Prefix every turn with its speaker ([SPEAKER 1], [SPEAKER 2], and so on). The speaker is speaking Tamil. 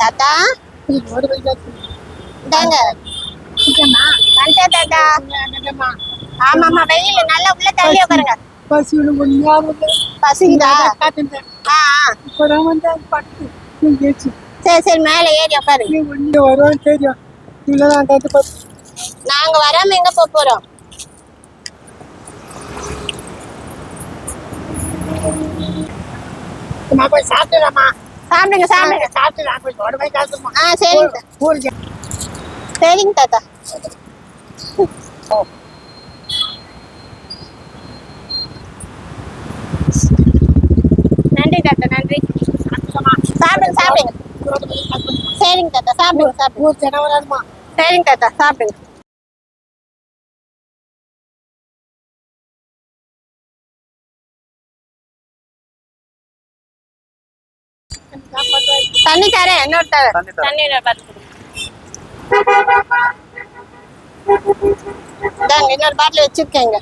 [SPEAKER 1] தாத்தா? இந்தாங்க. வந்துட்டேன் தாத்தா. ஆமாம்மா வெயில். நல்லா உள்ள தள்ளி உட்காருங்க.
[SPEAKER 2] ஞாபகம்
[SPEAKER 1] பசிக்குதா? ஆ சரி சரி மேலே ஏறி உட்காருங்க
[SPEAKER 2] வருவான்னு தெரியும்.
[SPEAKER 1] நாங்க வராம எங்க போக போறோம்?
[SPEAKER 2] நான் போய் சாப்பிட்டுலாமா
[SPEAKER 1] சாப்பிடுங்க சாப்பிடுங்க.
[SPEAKER 2] சாப்பிட்டு நான் போய் உடம்பே காசுமா
[SPEAKER 1] ஆ சரிங்க சரிங்க தாத்தா. நன்றி தாத்தா நன்றி. சாப்பிடுங்க சாப்பிடுங்க. சரிங்க தாத்தா சாப்பிடுங்க சாப்பிடுங்க. சரிங்க தாத்தா சாப்பிடுங்க. தண்ணி தரேன் இன்னொரு தரேன்.
[SPEAKER 3] தண்ணி
[SPEAKER 1] இன்னொரு பாட்டில் வச்சிருக்கேங்க.